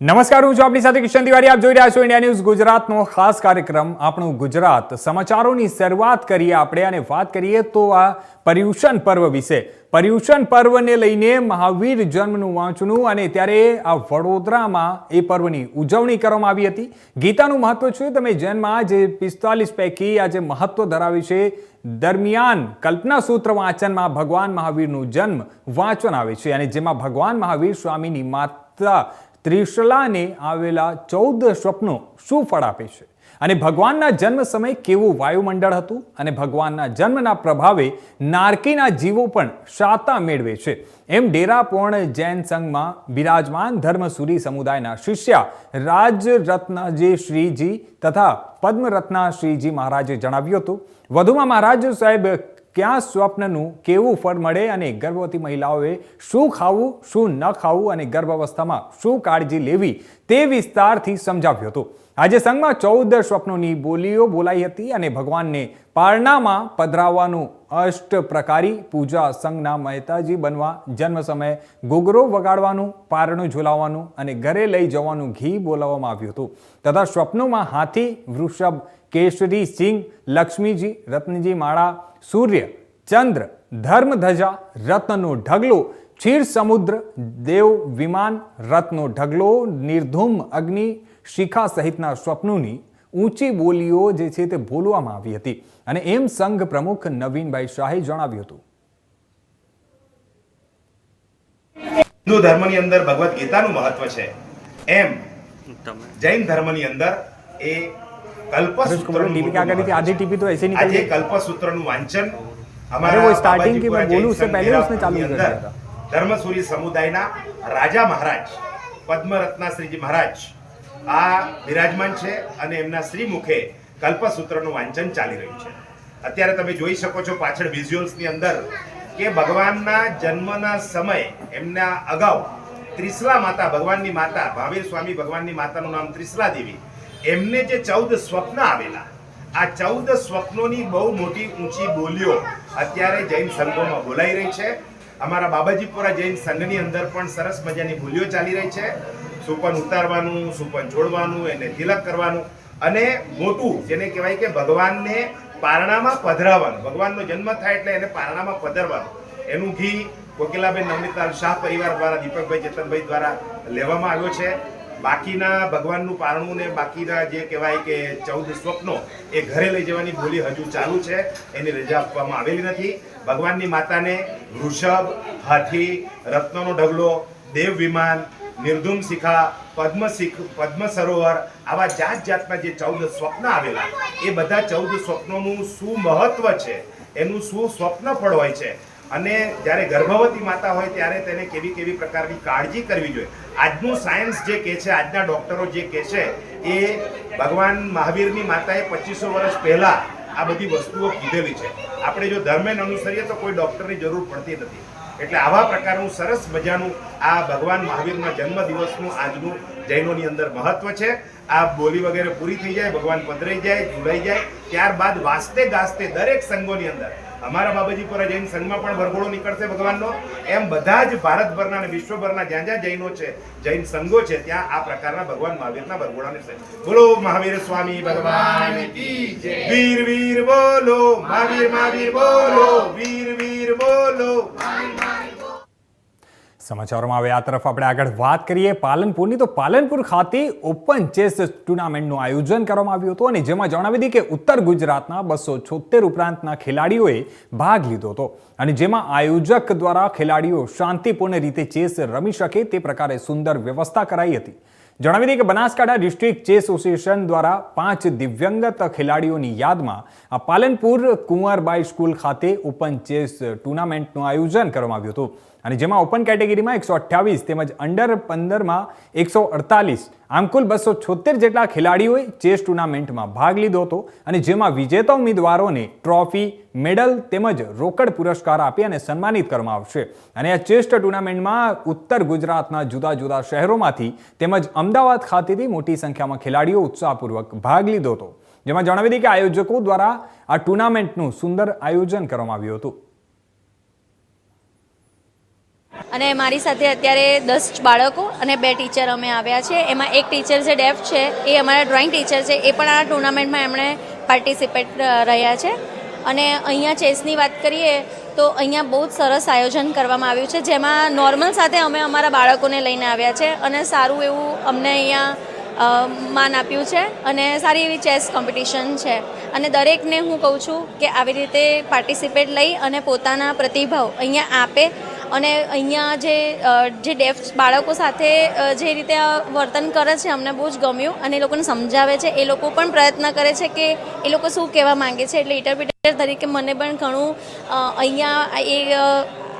નમસ્કાર, હું છું આપણી સાથે કિશન તિવારી. આપ જોઈ રહ્યા છો ઇન્ડિયા ન્યૂઝ ગુજરાતનો ખાસ કાર્યક્રમ, આપણું ગુજરાત. સમાચારોની શરૂઆત કરીએ આપણે અને વાત કરીએ તો આ પર્યુષણ પર્વ વિશે. પર્યુષણ પર્વને લઈને મહાવીર જન્મનું વાંચનું અને ત્યારે આ વડોદરામાં એ પર્વની ઉજવણી કરવામાં આવી હતી. ગીતાનું મહત્વ છે, તમે જન્મમાં જે પિસ્તાલીસ પૈકી આ જે મહત્વ ધરાવે છે. દરમિયાન કલ્પના સૂત્ર વાંચનમાં ભગવાન મહાવીરનું જન્મ વાંચન આવે છે અને જેમાં ભગવાન મહાવીર સ્વામીની માતા ત્રિશલાને આવેલા ચૌદ સ્વપ્નો શું ફળ આપે છે? અને ભગવાનના જન્મ સમયે કેવું વાયુમંડળ હતું? અને ભગવાનના જન્મના પ્રભાવે નારકીના જીવો પણ શાતા મેળવે છે. એમ ડેરાપોર્ણ જૈન સંઘમાં બિરાજમાન ધર્મસુરી સમુદાયના શિષ્ય રાજરત્નજી શ્રીજી તથા પદ્મરત્ના શ્રીજી મહારાજે જણાવ્યું હતું. વધુમાં મહારાજ સાહેબ ક્યાં સ્વપ્નનું કેવું ફળ મળે અને ગર્ભવતી મહિલાઓએ શું ખાવું, શું ન ખાવું અને ગર્ભાવસ્થામાં શું કાળજી લેવી તે વિસ્તારથી સમજાવ્યું હતું. આજે સંઘમાં ચૌદ સ્વપ્નોની બોલીઓ બોલાઈ હતી અને ભગવાનને પારણામાં પધરાવવાનું અષ્ટ પ્રકારી પૂજા સંઘના મહેતાજી બનવા જન્મ સમયે ઘૂઘરો વગાડવાનું, પારણું ઝુલાવવાનું અને ઘરે લઈ જવાનું ઘી બોલાવવામાં આવ્યું હતું. તથા સ્વપ્નોમાં હાથી, વૃષભ કેશરી સિંહ, લક્ષ્મીજી, રત્નજી માળા સૂર્ય ચંદ્ર ધર્મધજા રત્નનો ઢગલો ક્ષીર સમુદ્ર દેવ વિમાન રત્નો ઢગલો નિર્ધૂમ અગ્નિ શિખા સહિતના સ્વપ્નોની ઊંચી બોલીઓ જે છે તે બોલવામાં આવી હતી. અને એમ સંઘ પ્રમુખ નવીનભાઈ શાહે જણાવ્યું હતું. હિન્દુ ધર્મની અંદર ભગવદ્ ગીતાનું મહત્વ છે. એમ જૈન ધર્મની અંદર એ કલ્પસૂત્રનું टीपी क्या करी थी आधी टीपी तो ऐसे निकल આજે गई કલ્પસૂત્રનું વાંચન अरे वो starting की मैं બાબાજીપુરા बोलूं જૈન उससे पहले સંઘ उसने चालू कर અંદર दिया था। ધર્મસુરી સમુદાયના રાજા મહારાજ પદ્મરત્ના શ્રીજી મહારાજ આ બિરાજમાન છે અને એમના શ્રી મુખે કલ્પસૂત્રનું વાંચન ચાલી રહ્યું છે અત્યારે તમે જોઈ શકો છો પાછળ વિઝ્યુઅલ્સની અંદર કે ભગવાનના જન્મના સમય એમના અગાઉ ત્રિશલા માતા ભગવાનની માતા ભાવેર સ્વામી ભગવાનની માતાનું નામ ત્રિશલા દેવી એમને જે ચૌદ સ્વપ્ન આવેલા, આ ચૌદ સ્વપ્નોની બહુ મોટી ઊંચી બોલીઓ અત્યારે જૈન સંઘોમાં બોલાઈ રહી છે. અમારા બાબાજીપુરા જૈન સંઘની અંદર પણ સરસ મજાની બોલીઓ ચાલી રહી છે. સુપન ઉતારવાનું, સુપન છોડવાનું એને તિલક કરવાનું અને મોટું જેને કહેવાય કે ભગવાનને પારણામાં પધરાવાનું ભગવાનનો જન્મ થાય એટલે એને પારણામાં પધરવાનું. એનું ઘી કોકિલાબેન નવનીતલાલ શાહ પરિવાર દ્વારા, દીપકભાઈ ચેતનભાઈ દ્વારા લેવામાં આવ્યો છે. બાકીના ભગવાનનું પારણું ને બાકીના જે કહેવાય કે ચૌદ સ્વપ્નો એ ઘરે લઈ જવાની બોલી હજુ ચાલુ છે. એની રજા આપવામાં આવેલી નથી. ભગવાનની માતાને વૃષભ હાથી, રત્નનો ઢગલો, દેવ વિમાન, નિર્ધુમ શિખા, પદ્મ શિખ, પદ્મ સરોવર આવા જાત જાતના જે ચૌદ સ્વપ્ન આવેલા, એ બધા ચૌદ સ્વપ્નોનું શું મહત્વ છે? એનું શું સ્વપ્ન ફળ હોય છે? અને જ્યારે ગર્ભવતી માતા હોય ત્યારે તેને કેવી કેવી પ્રકારની કાળજી કરવી જોઈએ. આજનું સાયન્સ જે કહે છે, આજના ડોક્ટરો જે કહે છે, એ ભગવાન મહાવીરની માતાએ પચીસો વર્ષ પહેલાં આ બધી વસ્તુઓ કીધેલી છે. આપણે જો ધર્મેન અનુસરીએ તો કોઈ ડૉક્ટરની જરૂર પડતી નથી. એટલે આવા પ્રકારનું સરસ મજાનું આ ભગવાન મહાવીરના જન્મદિવસનું આજનું જૈનોની અંદર મહત્વ છે. આ બોલી વગેરે પૂરી થઈ જાય, ભગવાન પધરાઈ જાય, ઝુલાઈ જાય. ત્યારબાદ વાસ્તે ગાસ્તે દરેક સંઘોની અંદર અમારા બાબાજીપુરા જૈન સંઘમાં પણ વરઘોડો નીકળશે ભગવાનનો. એમ બધા જ ભારતભરના અને વિશ્વભરના જ્યાં જ્યાં જૈનો છે જૈન સંઘો છે ત્યાં આ પ્રકારના ભગવાન મહાવીરના વરઘોડાને છે. બોલો મહાવીર સ્વામી ભગવાન. વીર વીર બોલો. મહાવીર મહાવીર બોલો. વીર વીર બોલો. સમાચારોમાં હવે આ તરફ આપણે આગળ વાત કરીએ. પાલનપુરની તો પાલનપુર ખાતે ઓપન ચેસ ટુર્નામેન્ટનું આયોજન કરવામાં આવ્યું હતું અને જેમાં જણાવી દીધી કે ઉત્તર ગુજરાતના બસો છોતેર ઉપરાંતના ખેલાડીઓએ ભાગ લીધો હતો. અને જેમાં આયોજક દ્વારા ખેલાડીઓ શાંતિપૂર્ણ રીતે ચેસ રમી શકે તે પ્રકારે સુંદર વ્યવસ્થા કરાઈ હતી. જણાવી દઈએ કે બનાસકાંઠા ડિસ્ટ્રિક્ટ ચેસ એસોસિએશન દ્વારા પાંચ દિવ્યંગત ખેલાડીઓની યાદમાં આ પાલનપુર કુંવરબાઈ સ્કૂલ ખાતે ઓપન ચેસ ટુર્નામેન્ટનું આયોજન કરવામાં આવ્યું હતું. અને જેમાં ઓપન કેટેગરીમાં એકસો અઠ્યાવીસ તેમજ અંડર પંદરમાં એકસો અડતાલીસ. આમ કુલ બસો છોતેર જેટલા ખેલાડીઓએ ચેસ ટુર્નામેન્ટમાં ભાગ લીધો હતો અને જેમાં વિજેતા ઉમેદવારોને ટ્રોફી મેડલ તેમજ રોકડ પુરસ્કાર આપી અને સન્માનિત કરવામાં આવશે. અને આ ચેસ ટુર્નામેન્ટમાં ઉત્તર ગુજરાતના જુદા જુદા શહેરોમાંથી તેમજ અમદાવાદ ખાતેથી મોટી સંખ્યામાં ખેલાડીઓ ઉત્સાહપૂર્વક ભાગ લીધો હતો. જેમાં જણાવી દઈએ કે આયોજકો દ્વારા આ ટુર્નામેન્ટનું સુંદર આયોજન કરવામાં આવ્યું હતું. અને મારી સાથે અત્યારે દસ બાળકો અને બે ટીચર અમે આવ્યા છે. એમાં એક ટીચર જે ડેફ છે. એ અમારા ડ્રોઈંગ ટીચર છે. એ પણ આ ટુર્નામેન્ટમાં એમણે પાર્ટિસિપેટ રહ્યા છે. અને અહીંયા ચેસની વાત કરીએ તો અહીંયા બહુ જ સરસ આયોજન કરવામાં આવ્યું છે, જેમાં નોર્મલ સાથે અમે અમારા બાળકોને લઈને આવ્યા છે અને સારું એવું અમને અહીંયા માન આપ્યું છે અને સારી એવી ચેસ કોમ્પિટિશન છે. અને દરેકને હું કહું છું કે આવી રીતે પાર્ટિસિપેટ લઈ અને પોતાના પ્રતિભાવ અહીંયા આપે અને અહીંયા જે જે ડેફ, બાળકો સાથે જે રીતે વર્તન કરે છે, અમને બહુ જ ગમ્યું અને એ લોકોને સમજાવે છે. એ લોકો પણ પ્રયત્ન કરે છે કે એ લોકો શું કહેવા માંગે છે. એટલે ઇન્ટરપ્રિટર તરીકે મને પણ ઘણું અહીંયા એ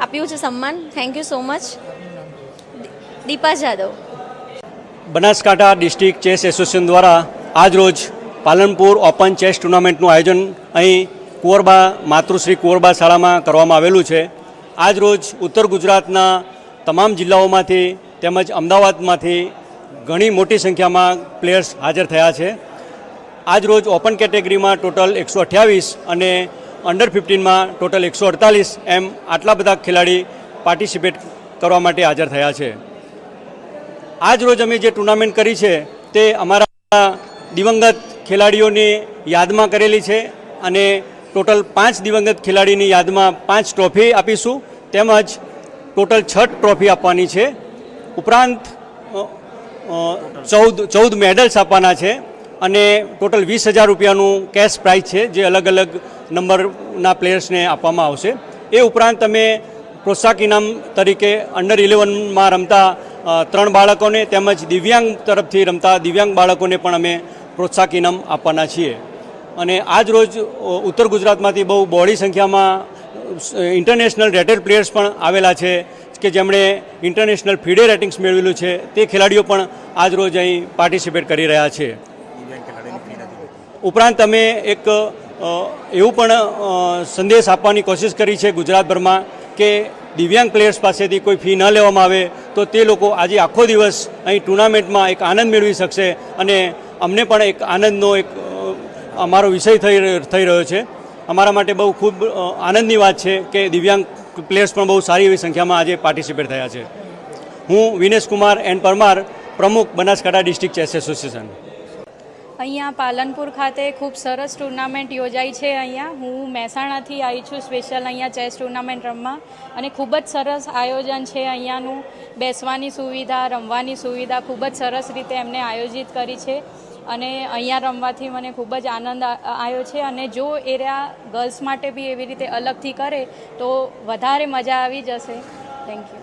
આપ્યું છે સન્માન. Thank you so much Deepa Jadav. Banaskantha district chess association દ્વારા આજરોજ પાલનપુર ઓપન ચેસ ટુર્નામેન્ટનું આયોજન અહીં કુંવરબા, માતૃશ્રી કુંવરબા શાળામાં કરવામાં આવેલું છે. આજરોજ ઉત્તર ગુજરાતના તમામ જિલ્લાઓમાંથી તેમજ અમદાવાદમાંથી ઘણી મોટી સંખ્યામાં પ્લેયર્સ હાજર થયા છે. આજરોજ ઓપન કેટેગરીમાં ટોટલ એકસો અઠ્યાવીસ અને અંડર ફિફ્ટીનમાં ટોટલ એકસો અડતાલીસ એમ આટલા બધા ખેલાડી પાર્ટિસિપેટ કરવા માટે હાજર થયા છે. આજ રોજ અમે જે ટુર્નામેન્ટ કરી છે તે અમારા દિવંગત ખેલાડીઓની યાદમાં કરેલી છે અને ટોટલ પાંચ દિવંગત ખેલાડીની યાદમાં પાંચ ટ્રોફી આપીશું. તેમજ ટોટલ છ ટ્રોફી આપવાની છે. ઉપરાંત ચૌદ ચૌદ મેડલ્સ આપવાના છે અને ટોટલ વીસ હજાર રૂપિયાનું કેશ પ્રાઇઝ છે જે અલગ અલગ નંબરના પ્લેયર્સને આપવામાં આવશે. એ ઉપરાંત તમે પ્રોત્સાહક ઇનામ તરીકે અંડર ઇલેવનમાં રમતા ત્રણ બાળકોને તેમજ દિવ્યાંગ તરફથી રમતા દિવ્યાંગ બાળકોને પણ અમે પ્રોત્સાહક ઇનામ આપવાના છીએ. અને આજ રોજ ઉત્તર ગુજરાતમાંથી બહુ બહોળી સંખ્યામાં ઇન્ટરનેશનલ રેટેડ પ્લેયર્સ પણ આવેલા છે, કે જેમણે ઇન્ટરનેશનલ ફીડે રેટિંગ્સ મેળવેલું છે, તે ખેલાડીઓ પણ આજ રોજ અહીં પાર્ટિસિપેટ કરી રહ્યા છે. ઉપરાંત અમે એક એવું પણ સંદેશ આપવાની કોશિશ કરી છે ગુજરાતભરમાં કે દિવ્યાંગ પ્લેયર્સ પાસેથી કોઈ ફી ન લેવામાં આવે, તો તે લોકો આજે આખો દિવસ અહીં ટુર્નામેન્ટમાં એક આનંદ મેળવી શકશે અને અમને પણ એક આનંદનો એક અમારો વિષય થઈ થઈ રહ્યો છે. અમારા માટે બહુ ખૂબ આનંદની વાત છે કે દિવ્યાંગ પ્લેયર્સ પણ બહુ સારી એવી સંખ્યામાં આજે પાર્ટિસિપેટ થયા છે. હું વિનેશ કુમાર એન પરમાર, પ્રમુખ બનાસકાંઠા ડિસ્ટ્રિક્ટ ચેસ એસોસિએશન. અહીંયા પાલનપુર ખાતે ખૂબ સરસ ટુર્નામેન્ટ યોજાઈ છે અહીંયા. હું મહેસાણાથી આવી છું સ્પેશિયલ અહીંયા ચેસ ટુર્નામેન્ટ રમવા અને ખૂબ જ સરસ આયોજન છે અહીંયાનું. બેસવાની સુવિધા, રમવાની સુવિધા ખૂબ જ સરસ રીતે એમને આયોજિત કરી છે. અને અહીંયા રમવાથી મને ખૂબ જ આનંદ આવ્યો છે અને જો એરિયા ગર્લ્સ માટે બી એવી રીતે અલગથી કરે તો વધારે મજા આવી જશે. થેન્ક યુ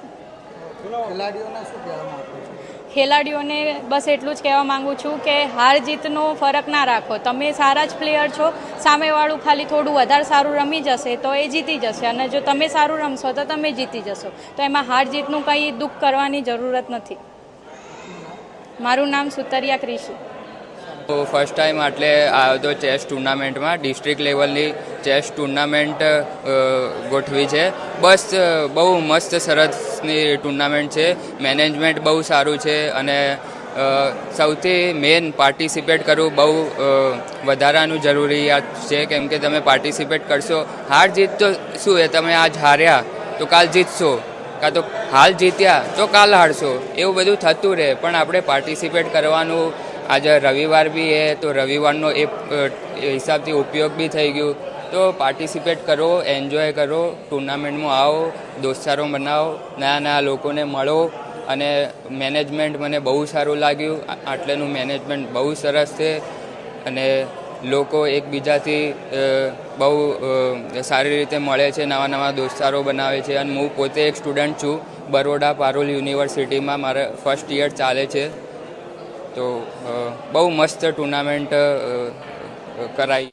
ખેલાડીઓને બસ એટલું જ કહેવા માંગુ છું કે હાર જીતનો ફરક ના રાખો. તમે સારા જ પ્લેયર છો સામેવાળું ખાલી થોડું વધારે સારું રમી જશે તો એ જીતી જશે અને જો તમે સારું રમશો તો તમે જીતી જશો. તો એમાં હાર જીતનું કંઈ દુઃખ કરવાની જરૂરત નથી. મારું નામ સુતરિયા ક્રિશી. તો ફર્સ્ટ ટાઈમ આટલે આવ્યો હતો ચેસ ટુર્નામેન્ટમાં ડિસ્ટ્રિક્ટ લેવલની ચેસ ટુર્નામેન્ટ ગોઠવી છે. બસ બહુ મસ્ત સરસની ટુર્નામેન્ટ છે. મેનેજમેન્ટ બહુ સારું છે અને સૌથી મેન પાર્ટિસિપેટ કરવું બહુ વધારાનું જરૂરિયાત છે. કેમ કે તમે પાર્ટિસિપેટ કરશો, હાર જીત તો શું એ? તમે આજ હાર્યા, તો કાલ જીતશો. કાં તો હાલ જીત્યા, તો કાલ હારશો. એવું બધું થતું રહે. પણ આપણે પાર્ટિસિપેટ કરવાનું આજે રવિવાર બી એ તો રવિવારનો એ હિસાબથી ઉપયોગ બી થઈ ગયું. તો પાર્ટિસિપેટ કરો એન્જોય કરો ટુર્નામેન્ટમાં આવો, દોસ્તારો બનાવો નયા નયા લોકોને મળો અને મેનેજમેન્ટ મને બહુ સારું લાગ્યું. આટલેનું મેનેજમેન્ટ બહુ સરસ છે અને લોકો એકબીજાથી બહુ સારી રીતે મળે છે, નવા નવા દોસ્તારો બનાવે છે. અને હું પોતે એક સ્ટુડન્ટ છું, બરોડા પારોલ યુનિવર્સિટીમાં મારે ફર્સ્ટ યર ચાલે છે. તો બહુ મસ્ત ટુર્નામેન્ટ કરાઈ.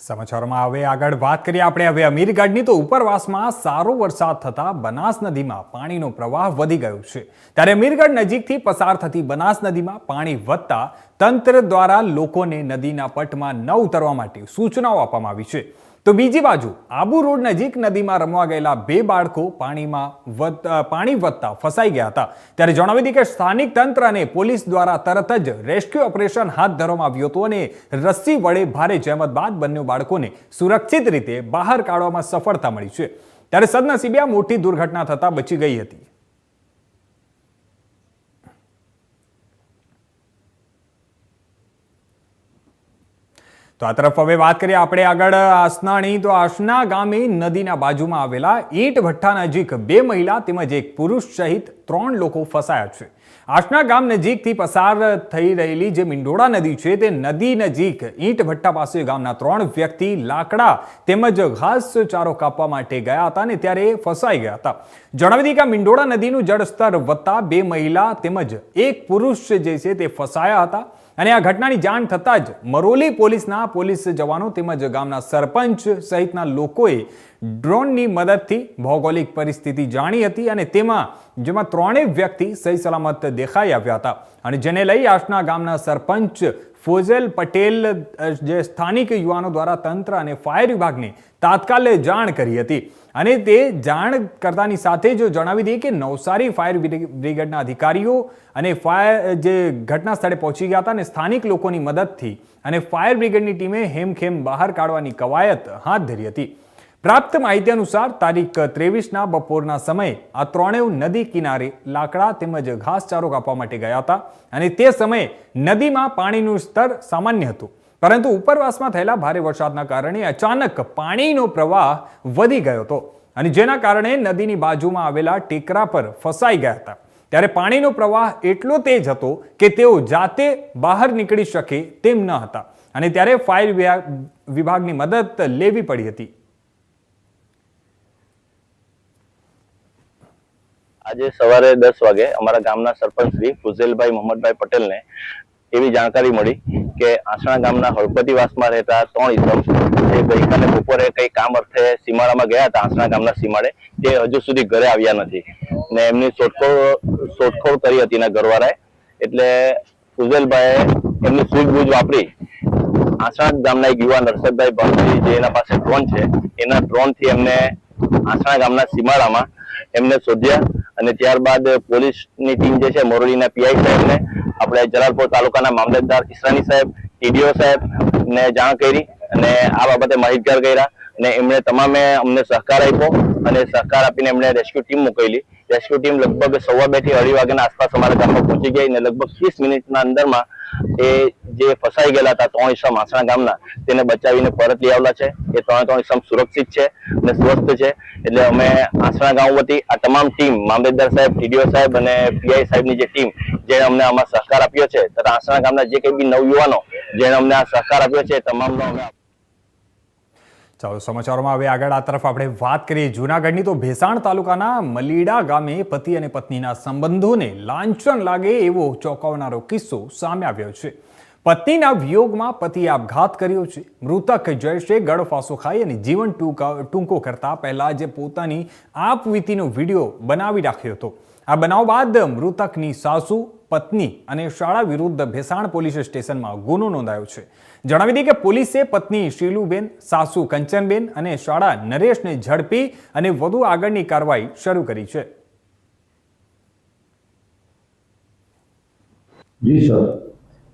સમાચારોમાં હવે આગળ વાત કરીએ આપણે. હવે અમીરગઢની તો ઉપરવાસમાં સારો વરસાદ થતા બનાસ નદીમાં પાણીનો પ્રવાહ વધી ગયો છે. ત્યારે અમીરગઢ નજીકથી પસાર થતી બનાસ નદીમાં પાણી વધતા તંત્ર દ્વારા લોકોને નદીના પટમાં ન ઉતરવા માટે સૂચનાઓ આપવામાં આવી છે. તો બીજી બાજુ, આબુ રોડ નજીક નદીમાં રમવા ગયેલા બે બાળકો પાણીમાં પાણી વધતા ફસાઈ ગયા હતા. ત્યારે જણાવી દીધી કે સ્થાનિક તંત્ર અને પોલીસ દ્વારા તરત જ રેસ્ક્યુ ઓપરેશન હાથ ધરવામાં આવ્યું હતું અને રસ્સી વડે ભારે જહેમત બાદ બંને બાળકોને સુરક્ષિત રીતે બહાર કાઢવામાં સફળતા મળી છે. ત્યારે સદનસીબે આ મોટી દુર્ઘટના થતાં બચી ગઈ હતી. તો આ તરફ હવે વાત કરીએ આપણે આગળ આસનાણી. તો આસના ગામે નદીના બાજુમાં આવેલા ઈંટ ભઠ્ઠા નજીક બે મહિલા તેમજ એક પુરુષ સહિત ત્રણ લોકો ફસાયા છે. આસના ગામ નજીકથી પસાર થઈ રહેલી જે મિંડોળા નદી છે, તે નદી નજીક ઈંટ ભઠ્ઠા પાસે ગામના ત્રણ વ્યક્તિ લાકડા તેમજ ઘાસ ચારો કાપવા માટે ગયા હતા ને ત્યારે ફસાઈ ગયા હતા. જણાવી દઈએ કે મિંડોળા નદીનું જળસ્તર વધતા બે મહિલા તેમજ એક પુરુષ જે છે તે ફસાયા હતા. અને આ ઘટનાની જાણ થતાં જ મરોલી પોલીસના પોલીસ જવાનો તેમજ ગામના સરપંચ સહિતના લોકોએ ડ્રોનની મદદથી ભૌગોલિક પરિસ્થિતિ જાણી હતી અને તેમાં જેમાં ત્રણેય વ્યક્તિ સહી સલામત દેખાઈ આવ્યા હતા. અને જેને લઈ આસના ગામના સરપંચ ફોઝેલ પટેલ જે સ્થાનિક યુવાનો દ્વારા તંત્ર અને ફાયર વિભાગને તાત્કાલિક જાણ કરી હતી. અને તે જાણ કરતાની સાથે જ જણાવી દઈએ કે નવસારી ફાયર બ્રિગેડના અધિકારીઓ અને ફાયર, જે ઘટના સ્થળે પહોંચી ગયા હતા અને સ્થાનિક લોકોની મદદથી અને ફાયર બ્રિગેડની ટીમે હેમખેમ બહાર કાઢવાની કવાયત હાથ ધરી હતી. પ્રાપ્ત માહિતી અનુસાર તારીખ ત્રેવીસના બપોરના સમયે આ ત્રણેય નદી કિનારે લાકડા તેમજ ઘાસચારો કાપવા માટે ગયા હતા અને તે સમયે નદીમાં પાણીનું સ્તર સામાન્ય હતું. પરંતુ ઉપરવાસમાં થયેલા ભારે વરસાદના કારણે અચાનક પાણીનો પ્રવાહ વધી ગયો હતો અને જેના કારણે નદીની બાજુમાં આવેલા ટેકરા પર ફસાઈ ગયા હતા. ત્યારે પાણીનો પ્રવાહ એટલો તેજ હતો કે તેઓ જાતે બહાર નીકળી શકે તેમ ન હતા અને ત્યારે ફાયર વિભાગ- વિભાગની મદદ લેવી પડી હતી. આજે સવારે દસ વાગે અમારા ગામના સરપંચ શ્રી ફુઝેલભાઈ મોહમ્મદભાઈ પટેલને એવી જાણકારી મળી કે આસણા ગામના હળપતિવાસમાં રહેતા ત્રણ ઇસમ જે ગઈકાલે બપોરે કઈ કામ અર્થે સીમાડામાં ગયા હતા, આસણા ગામના સીમાડે, તે હજુ સુધી ઘરે આવ્યા નથી. ને એમની શોધખોળ શોધખોળ કરી હતી એના ઘરવાળાએ. એટલે ફુઝેલભાઈએ એમની સૂઝબૂઝ વાપરી. આસણા ગામના એક યુવા હર્ષદભાઈ ભણજી જે એના પાસે ડ્રોન છે, એના ડ્રોનથી એમને આસણા ગામના સીમાડામાં એમને શોધ્યા. અને ત્યારબાદ પોલીસની ટીમ જે છે, મોરડીના પીઆઈ સાહેબને આપણે જલાલપુર તાલુકાના મામલતદાર ઈસરાની સાહેબ, ટીડીઓ સાહેબ ને જાણ કરી અને આ બાબતે માહિતગાર કર્યા અને એમણે તમામે અમને સહકાર આપ્યો અને સહકાર આપીને એમણે રેસ્ક્યુ ટીમ મોકલી. રેસ્ક્યુ ટીમ લગભગ સવા બેથી અઢી વાગ્યાના આસપાસ અમારા ગામમાં પહોંચી ગઈ અને લગભગ ત્રીસ મિનિટના અંદરમાં એ જે ફસાઈ ગયેલા હતા ત્રણ ઈસમ આસણા ગામના, તેને બચાવીને પરત લઈ આવેલા છે. એ ત્રણે ત્રણ ઈસમ સુરક્ષિત છે અને સ્વસ્થ છે. એટલે અમે આસણા ગામ વતી આ તમામ ટીમ મામલતદાર સાહેબ, ટીડીઓ સાહેબ અને પીઆઈ સાહેબની જે ટીમ, જેણે અમને આમાં સહકાર આપ્યો છે, તથા આસણા ગામના જે કંઈ બી નવયુવાનો, જેણે અમને આ સહકાર આપ્યો છે તમામનો અમે ચાલો સમાચારોમાં હવે આગળ આ તરફ આપણે વાત કરીએ. જૂનાગઢની તો ભેસાણ તાલુકાના મલીડા ગામે પતિ અને પત્નીના સંબંધોને લાંછન લાગે એવો ચોંકાવનારો કિસ્સો સામે આવ્યો છે. પત્નીના વિયોગમાં પતિએ આપઘાત કર્યો છે. મૃતક જયેશે ગળફાસો ખાઈ અને જીવન ટૂંકા, ટૂંકો કરતા પહેલા જે પોતાની આપવીતીનો વીડિયો બનાવી રાખ્યો હતો. આ બનાવ બાદ મૃતકની સાસુ, પત્ની અને શાળા વિરુદ્ધ ભેસાણ પોલીસ સ્ટેશનમાં ગુનો નોંધાયો છે. જણાવી દઈએ કે પોલીસે પત્ની શીલુબેન, સાસુ કંચનબેન અને શાળા નરેશને ઝડપી અને વધુ આગળની કાર્યવાહી શરૂ કરી છે. જી, સર.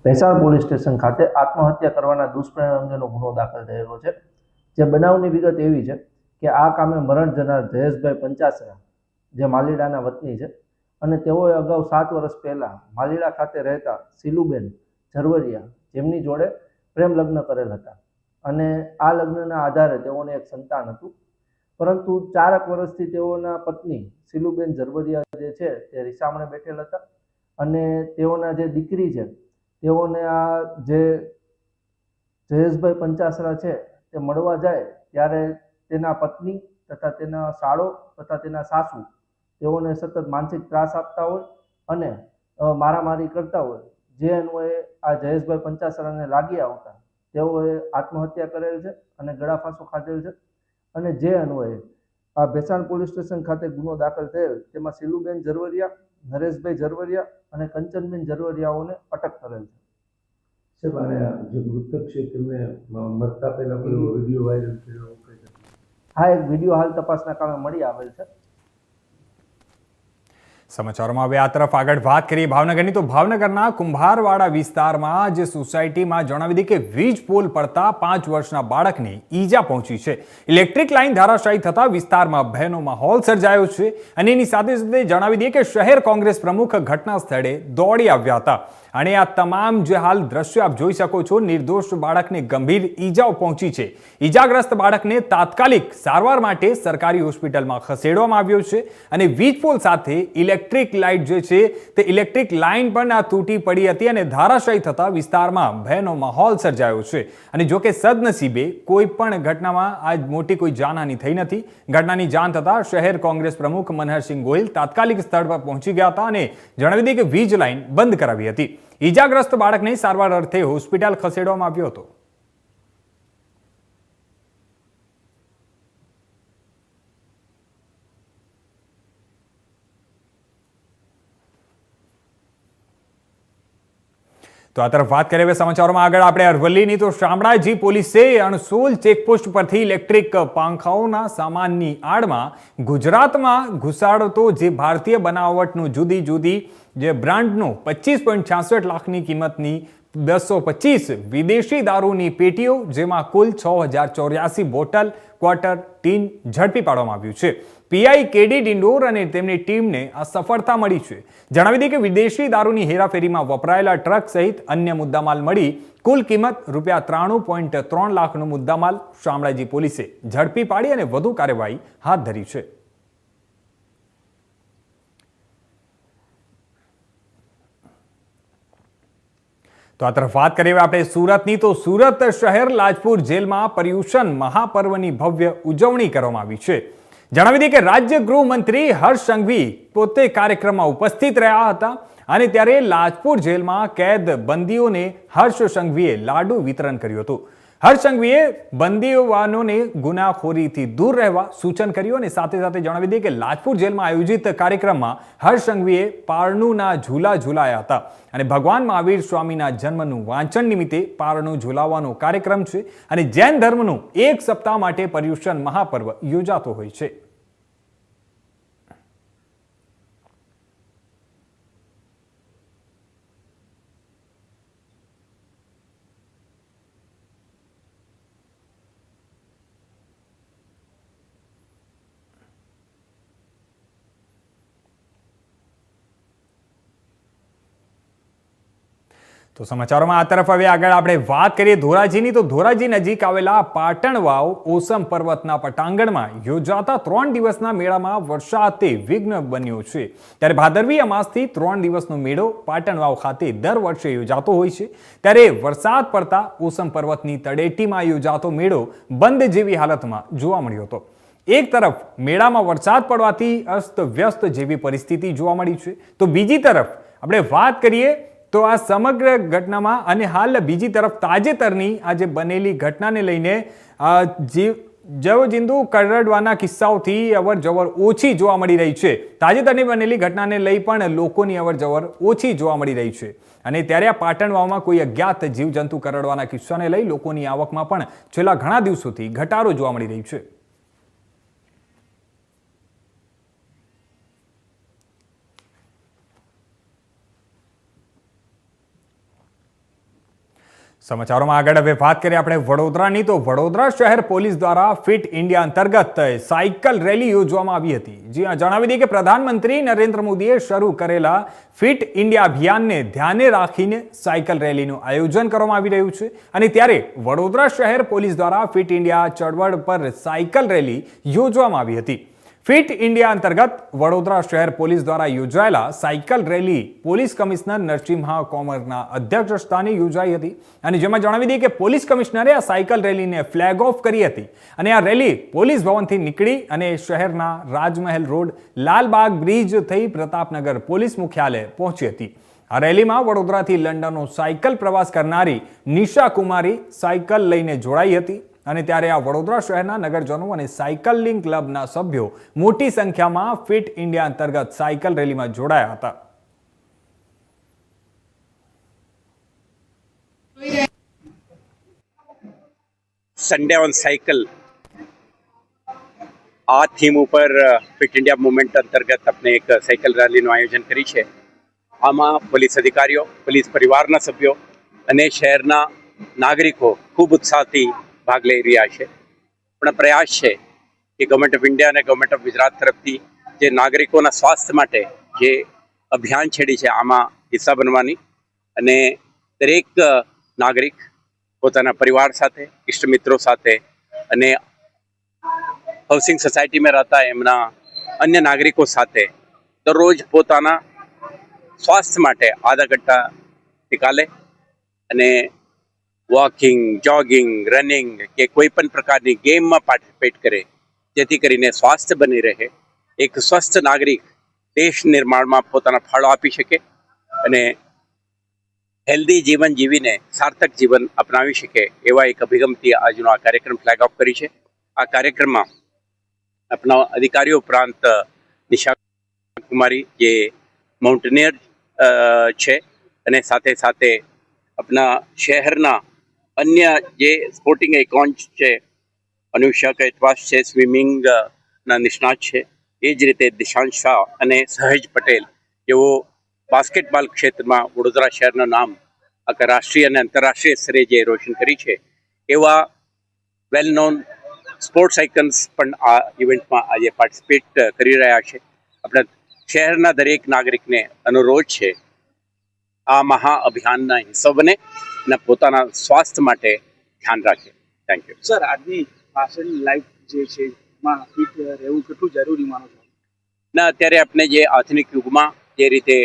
ભેસાણ પોલીસ સ્ટેશન ખાતે આત્મહત્યા કરવાના દુષ્પરિણામ અંગેનો ગુનો દાખલ થયેલો છે. જે બનાવની વિગત એવી છે કે આ કામે મરણ જનાર જયેશભાઈ પંચાસરા, જે માલીડાના વતની છે અને તેઓએ અગાઉ સાત વર્ષ પહેલાં માલીડા ખાતે રહેતા સિલુબેન ઝરવરિયા જેમની જોડે પ્રેમ લગ્ન કરેલ હતા. અને આ લગ્નના આધારે તેઓને એક સંતાન હતું. પરંતુ ચારક વર્ષથી તેઓના પત્ની સિલુબેન ઝરબરિયા જે છે તે રિસામણે બેઠેલ હતા. અને તેઓના જે દીકરી છે, તેઓને આ જે જયેશભાઈ પંચાસરા છે તે મળવા જાય ત્યારે તેના પત્ની તથા તેના સાળો તથા તેના સાસુ તેઓને સતત માનસિક ત્રાસ આપતા હોય અને મારામારી કરતા હોય જે અન્વયે આ જયેશભાઈ પંચાસરાને લાગી આવતા તેઓએ આત્મહત્યા કરેલ છે અને ગળાફાંસો ખાધેલ છે. અને જે અન્વયે આ ભેસાણ પોલીસ સ્ટેશન ખાતે ગુનો દાખલ થયેલ તેમાં સિલુબેન ઝરવરિયા નરેશભાઈ ઝરવરિયા અને કંચનબેન ઝરવરિયાઓને અટક કરેલ છે. સાહેબ આને જે મૃતક છે તેમને મરતા પહેલા વીડિયો વાયરલ એવું આ એક વીડિયો હાલ તપાસના કામે મળી આવેલ છે. સમાચારોમાં હવે આ તરફ આગળ વાત કરીએ ભાવનગરની. તો ભાવનગરના કુંભારવાડા વિસ્તારમાં જે સોસાયટીમાં જણાવી દીધી કે વીજ પોલ પડતા પાંચ વર્ષના બાળકને ઈજા પહોંચી છે. ઇલેક્ટ્રિક લાઇન ધરાશાયી થતા વિસ્તારમાં ભયનો માહોલ સર્જાયો છે અને એની સાથે સાથે જણાવી દઈએ કે શહેર કોંગ્રેસ પ્રમુખ ઘટના સ્થળે દોડી આવ્યા હતા. અને આ તમામ જે હાલ દ્રશ્યો આપ જોઈ શકો છો, નિર્દોષ બાળકને ગંભીર ઈજાઓ પહોંચી છે. ઈજાગ્રસ્ત બાળકને તાત્કાલિક સારવાર માટે સરકારી હોસ્પિટલમાં ખસેડવામાં આવ્યો છે અને વીજ પોલ સાથે ઇલેક્ટ્રિક લાઇટ જે છે તે ઇલેક્ટ્રિક લાઇન પણ આ તૂટી પડી હતી અને ધારાશાયી થતા વિસ્તારમાં ભયનો માહોલ સર્જાયો છે. અને જો કે સદનસીબે કોઈ પણ ઘટનામાં આજ મોટી કોઈ જાનહાની થઈ નથી. ઘટનાની જાણ થતાં શહેર કોંગ્રેસ પ્રમુખ મનહરસિંહ ગોહિલ તાત્કાલિક સ્થળ પર પહોંચી ગયા હતા અને જણાવી દઈએ કે વીજ લાઇન બંધ કરાવી હતી. ઈજાગ્રસ્ત બાળકને સારવાર અર્થે હોસ્પિટલ ખસેડવામાં આવ્યો હતો. તો આ તરફ વાત કરીએ સમાચારોમાં આગળ આપણે અરવલ્લીની. તો શામળાજી પોલીસે અણસોલ ચેકપોસ્ટ પરથી ઇલેક્ટ્રિક પાંખાઓના સામાનની આડમાં ગુજરાતમાં ઘુસાડતો જે ભારતીય બનાવટનું જુદી જુદી જે બ્રાન્ડનું પચીસ પોઈન્ટ છાસઠ લાખની કિંમતની બસો પચીસ વિદેશી દારૂની પેટીઓ, જેમાં કુલ છ હજાર ચોર્યાસી બોટલ ક્વાર્ટર ટીન ઝડપી પાડવામાં આવ્યું છે. પીઆઈ કેડી ડિંડોર અને તેમની ટીમને આ સફળતા મળી છે. જણાવી દઈએ કે વિદેશી દારૂની હેરાફેરીમાં વપરાયેલા ટ્રક સહિત અન્ય મુદ્દામાલ મળી કુલ કિંમત રૂપિયા ત્રાણું પોઈન્ટ ત્રણ લાખનો મુદ્દામાલ શામળાજી પોલીસે ઝડપી પાડી અને વધુ કાર્યવાહી હાથ ધરી છે. તો આ તરફ વાત કરીએ આપણે સુરતની, તો સુરત શહેર લાજપુર જેલમાં પર્યુષણ મહાપર્વની ભવ્ય ઉજવણી કરવામાં આવી છે. જણાવી દઈએ કે રાજ્ય ગૃહમંત્રી હર્ષ સંઘવી પોતે કાર્યક્રમમાં ઉપસ્થિત રહ્યા હતા અને ત્યારે લાજપુર જેલમાં કેદ બંદીઓને હર્ષ સંઘવીએ લાડુ વિતરણ કર્યું હતું. હર્ષ બંદીવાનોને ગુનાખોરીથી દૂર રહેવા સૂચન કર્યું અને સાથે સાથે જણાવી દઈએ કે લાજપુર જેલમાં આયોજિત કાર્યક્રમમાં હર્ષસંઘવીએ પારણુના ઝૂલા ઝૂલાયા હતા. અને ભગવાન મહાવીર સ્વામીના જન્મનું વાંચન નિમિત્તે પારણું ઝૂલાવવાનો કાર્યક્રમ છે અને જૈન ધર્મનું એક સપ્તાહ માટે પર્યુષણ મહાપર્વ યોજાતો હોય છે. તો સમાચારોમાં આ તરફ હવે આગળ આપણે વાત કરીએ. ધોરાજીની તો ધોરાજી નજીક આવેલા પાટણ વાવ ઓસમ પર્વતના પટાંગણમાં યોજાતા ત્રણ દિવસના મેળામાં વરસાદે વિઘ્ન બન્યો છે. ત્યારે ભાદરવી અમાસથી ત્રણ દિવસનો મેળો પાટણ વાવ ખાતે દર વર્ષે યોજાતો હોય છે. ત્યારે વરસાદ પડતા ઓસમ પર્વતની તળેટીમાં યોજાતો મેળો બંધ જેવી હાલતમાં જોવા મળ્યો હતો. એક તરફ મેળામાં વરસાદ પડવાથી અસ્ત વ્યસ્ત જેવી પરિસ્થિતિ જોવા મળી છે. તો બીજી તરફ આપણે વાત કરીએ તો આ સમગ્ર ઘટનામાં અને હાલ બીજી તરફ તાજેતરની આ જે બનેલી ઘટનાને લઈને જીવ જવજિંદુ કરડવાના કિસ્સાઓથી અવર જવર ઓછી જોવા મળી રહી છે. તાજેતરની બનેલી ઘટનાને લઈ પણ લોકોની અવર જવર ઓછી જોવા મળી રહી છે. અને ત્યારે આ પાટણ વાવમાં કોઈ અજ્ઞાત જીવજંતુ કરડવાના કિસ્સાને લઈ લોકોની આવકમાં પણ છેલ્લા ઘણા દિવસોથી ઘટાડો જોવા મળી રહ્યો છે. સમાચારોમાં આગળ હવે વાત કરીએ આપણે વડોદરાની. તો વડોદરા શહેર પોલીસ દ્વારા ફિટ ઇન્ડિયા અંતર્ગત સાયકલ રેલી યોજવામાં આવી હતી. જ્યાં જણાવી દઈએ કે પ્રધાનમંત્રી નરેન્દ્ર મોદીએ શરૂ કરેલા ફિટ ઇન્ડિયા અભિયાનને ધ્યાને રાખીને સાયકલ રેલીનું આયોજન કરવામાં આવી રહ્યું છે. અને ત્યારે વડોદરા શહેર પોલીસ દ્વારા ફિટ ઇન્ડિયા ચળવળ પર સાયકલ રેલી યોજવામાં આવી હતી. ફિટ ઇન્ડિયા અંતર્ગત વડોદરા શહેર પોલીસ દ્વારા યોજાયેલા cycle rally police commissioner Narasimha કોમરના અધ્યક્ષ સ્થાને યોજાઈ હતી. અને જેમાં જણાવી દઈએ કે પોલીસ કમિશનરે આ સાયકલ રેલીને ફ્લેગ ઓફ કરી હતી. અને આ રેલી પોલીસ ભવનથી નીકળી અને શહેરના રાજમહેલ રોડ લાલબાગ બ્રિજ થઈ પ્રતાપનગર પોલીસ મુખ્યાલય પહોંચી હતી. આ રેલીમાં વડોદરાથી લંડનનો સાયકલ પ્રવાસ કરનારી નિશા કુમારી સાયકલ લઈને જોડાઈ હતી. અને ત્યારે આ વડોદરા શહેરના નગરજનો અને સાયકલિંગ ક્લબના સભ્યો મોટી સંખ્યામાં ફિટ ઇન્ડિયા અંતર્ગત સાયકલ રેલીમાં જોડાયા હતા. સન્ડે ઓન સાયકલ આ થીમ ઉપર ફિટ ઇન્ડિયા મુવમેન્ટ અંતર્ગત આપણે એક સાયકલ રેલીનું આયોજન કરી છે. આમાં પોલીસ અધિકારીઓ, પોલીસ પરિવારના સભ્યો અને શહેરના નાગરિકો ખૂબ ઉત્સાહથી ભાગ લઈ રહ્યા છે. પણ પ્રયાસ છે કે ગવર્મેન્ટ ઓફ ઇન્ડિયા અને ગવર્મેન્ટ ઓફ ગુજરાત તરફથી જે નાગરિકોના સ્વાસ્થ્ય માટે જે અભિયાન છેડી છે, આમાં હિસ્સા બનવાની અને દરેક નાગરિક પોતાના પરિવાર સાથે ઇષ્ટ મિત્રો સાથે અને હાઉસિંગ સોસાયટીમાં રહેતા એમના અન્ય નાગરિકો સાથે દરરોજ પોતાના સ્વાસ્થ્ય માટે આધા ઘંટા નિકાલે અને વોકિંગ જોગિંગ રનિંગ કે કોઈ પણ પ્રકારની ગેમમાં પાર્ટિસિપેટ કરે, જેથી કરીને સ્વાસ્થ્ય બની રહે. એક સ્વસ્થ નાગરિક દેશ નિર્માણમાં પોતાના ફાળો આપી શકે અને હેલ્ધી જીવન જીવીને સાર્થક જીવન અપનાવી શકે, એવા એક અભિગમથી આજનો આ કાર્યક્રમ ફ્લેગ ઓફ કરી છે. આ કાર્યક્રમમાં આપણા અધિકારીઓ ઉપરાંત નિશા કુમારી જે માઉન્ટેનિયર છે અને સાથે સાથે આપણા શહેરના અન્ય જે સ્પોર્ટિંગ એકાઉન્ટ છે અનુષા કૈતવાસ છે સ્વિમિંગના નિષ્ણાત છે, એ જ રીતે દિશાંત શાહ અને સહેજ પટેલ જેઓ બાસ્કેટબોલ ક્ષેત્રમાં વડોદરા શહેરનું નામ, આખા રાષ્ટ્રીય અને આંતરરાષ્ટ્રીય સ્તરે જે રોશન કરી છે, એવા વેલ નોન સ્પોર્ટ્સ આઇકન્સ પણ આ ઇવેન્ટમાં આજે પાર્ટિસિપેટ કરી રહ્યા છે. આપણા શહેરના દરેક નાગરિકને અનુરોધ છે, આ મહા અભિયાનના હિસ્સો બને. અને પોતાના સ્વાસ્થ્ય માટે ધ્યાન રાખે. થેન્ક યુ સર આજની ફાસ્ટ લાઈફ જે છે માં ફિટ રહેવું કેટલું જરૂરી માનો છો? ના અત્યારે આપણે જે આધુનિક યુગમાં જે રીતે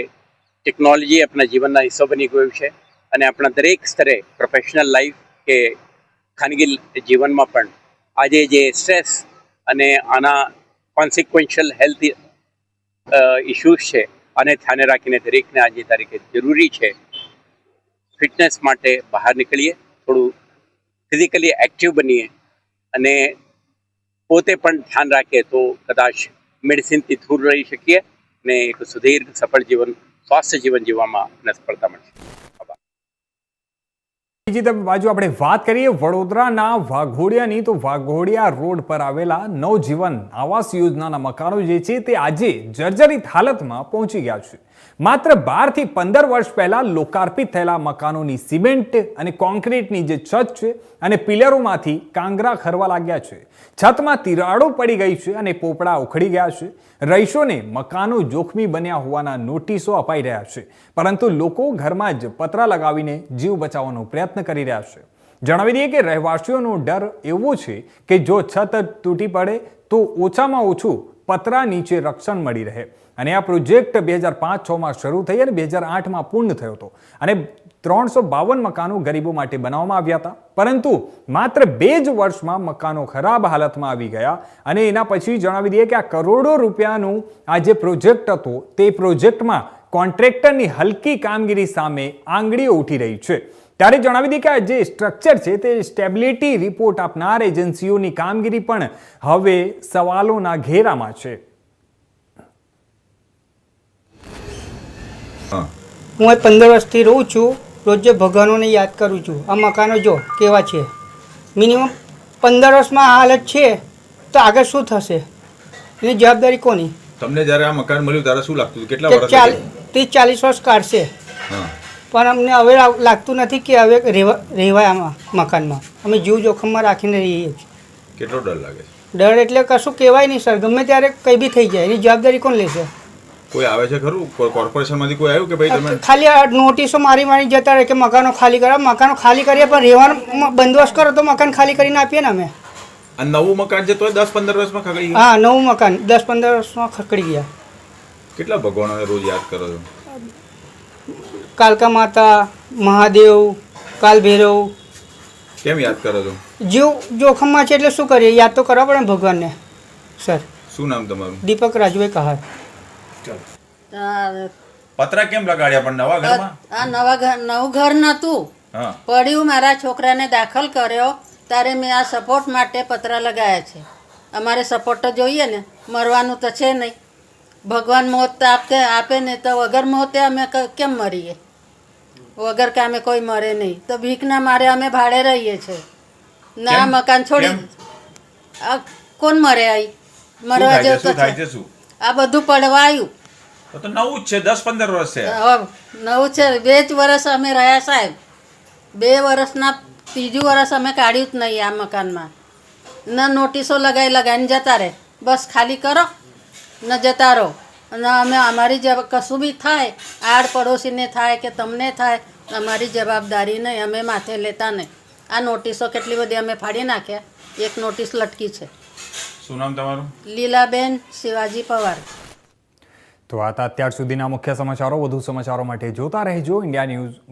ટેકનોલોજી આપણા જીવનના હિસ્સો બની ગયું છે અને આપણા દરેક સ્તરે પ્રોફેશનલ લાઈફ કે ખાનગી જીવનમાં પણ આજે જે સ્ટ્રેસ અને આના કોન્સિક્વન્શિયલ હેલ્થ ઇશ્યુઝ છે આને ધ્યાને રાખીને દરેકને આજે તારીખે જરૂરી છે ફિટનેસ માટે બહાર નીકળીએ, થોડું ફિઝિકલી એક્ટિવ બનીએ અને પોતે પણ ધ્યાન રાખીએ તો કદાચ મેડિસિનથી દૂર રહી શકીએ ને એક સુદીર્ઘ સફળ જીવન, સ્વાસ્થ્ય જીવન જીવવામાં અને સફળતા મળશે બીજી બાજુ આપણે વાત કરીએ વડોદરાના વાઘોડિયાની. તો વાઘોડિયા રોડ પર આવેલા નવજીવન આવાસ યોજનાના મકાનો જે છે તે આજે જર્જરિત હાલતમાં પહોંચી ગયા છે. માત્ર બારથી પંદર વર્ષ પહેલાં લોકાર્પિત થયેલા મકાનોની સિમેન્ટ અને કોન્ક્રીટની જે છત છે અને પિલરોમાંથી કાંગરા ખરવા લાગ્યા છે. છતમાં તિરાડો પડી ગઈ છે અને પોપડા ઉખડી ગયા છે. રહીશોને મકાનો જોખમી બન્યા હોવાના નોટિસો અપાઈ રહ્યા છે. પરંતુ લોકો ઘરમાં જ પતરા લગાવીને જીવ બચાવવાનો પ્રયત્ન કરી રહ્યા છે. જણાવી દઈએ કે રહેવાસીઓનો ડર એવો છે કે જો છત તૂટી પડે તો ઓછામાં ઓછું પતરા નીચે રક્ષણ મળી રહે. અને આ પ્રોજેક્ટ બે હજાર પાંચ છમાં શરૂ થઈ અને બે હજાર આઠમાં પૂર્ણ થયો હતો. અને ત્રણસો બાવન મકાનો ગરીબો માટે બનાવવામાં આવ્યા હતા. પરંતુ માત્ર બે જ વર્ષમાં મકાનો ખરાબ હાલતમાં આવી ગયા અને એના પછી જણાવી દઈએ કે આ કરોડો રૂપિયાનું આ જે પ્રોજેક્ટ હતો, તે પ્રોજેક્ટમાં કોન્ટ્રાક્ટરની હલકી કામગીરી સામે આંગળીઓ ઉઠી રહી છે. ત્યારે જણાવી દઈએ કે આ જે સ્ટ્રક્ચર છે, તે સ્ટેબિલિટી રિપોર્ટ આપનાર એજન્સીઓની કામગીરી પણ હવે સવાલોના ઘેરામાં છે. હું અહીં પંદર વર્ષથી રહું છું રોજે ભગવાનોને યાદ કરું છું. આ મકાનો જો કેવા છે? મિનિમમ પંદર વર્ષમાં આ હાલત છે તો આગળ શું થશે? એની જવાબદારી કોની? તમને જ્યારે આ મકાન મળ્યું ત્યારે શું લાગતું કેટલા વર્ષ ત્રીસ ચાલીસ વર્ષ કાઢશે. પણ અમને હવે લાગતું નથી કે હવે રહેવા રહેવાય આમાં મકાનમાં. અમે જીવ જોખમમાં રાખીને રહીએ છીએ. કેટલો ડર લાગે છે? ડર એટલે કશું કહેવાય નહીં સર. ગમે ત્યારે કંઈ બી થઈ જાય એની જવાબદારી કોણ લેશે? કોઈ આવે છે ખરું? કોર્પોરેશનમાંથી કોઈ આવ્યું કે ભાઈ તમે ખાલી નોટિસો મારી મારી જતા રહે કે મકાનો ખાલી કરો મકાનો ખાલી કરીએ પણ રહેવાનો બંદોબસ્ત કરો તો મકાન ખાલી કરીને આપીએ ને અમે. અને નવું મકાન છે તો દસ પંદર વર્ષમાં ખકડી ગયા? હા નવું મકાન. દસ પંદર વર્ષમાં ખકડી ગયા. કેટલા ભગવાનોને રોજ યાદ કરો છો? કાલકા માતા મહાદેવ કાલ ભૈરવ. કેમ યાદ કરો છો? જીવ જોખમમાં છે એટલે શું કરીએ? યાદ તો કરવા પડે ભગવાનને સર. શું નામ તમારું? દીપક રાજુભાઈ કહાર. પતરા કેમ લગાડ્યા પણ નવા ઘરમાં? આ નવા ઘર નવું ઘર નહોતું પડ્યું મારા છોકરાને દાખલ કર્યો. ત્યારે મેં આ સપોર્ટ માટે પત્ર લગાવ્યા છે. અમારે સપોર્ટ તો જોઈએ ને. મરવાનું તો છે નહીં. ભગવાન મોત આપે આપે ને તો વગર મોતે અમે કેમ મરીએ? વગર કામે કોઈ મરે નહીં. તો ભીખના મારે અમે ભાડે રહીએ છીએ ના મકાન છોડી કોણ મરે આઈ? મરવા જેવું તો થાય છે. છે શું? આ બધું પડવાયું. તો નવું જ છે દસ પંદર વર્ષ છે. નવું છે બે જ વર્ષ અમે રહ્યા સાહેબ. બે વર્ષના ત્રીજું વર્ષ અમે કાઢ્યું જ નહીં આ મકાનમાં. ન નોટિસો લગાવી લગાવીને જતા રહે. બસ ખાલી કરો ન જતા રહો. અને અમે અમારી જ કશું બી થાય આડ પડોશીને થાય કે તમને થાય અમારી જવાબદારી નહીં અમે માથે લેતા નહીં. આ નોટિસો કેટલી બધી અમે ફાડી નાખ્યા. એક નોટિસ લટકી છે. શું નામ તમારું? લીલાબેન શિવાજી પવાર. તો આ હતા અત્યાર સુધીના મુખ્ય સમાચારો. વધુ સમાચારો માટે જોતા રહેજો. India news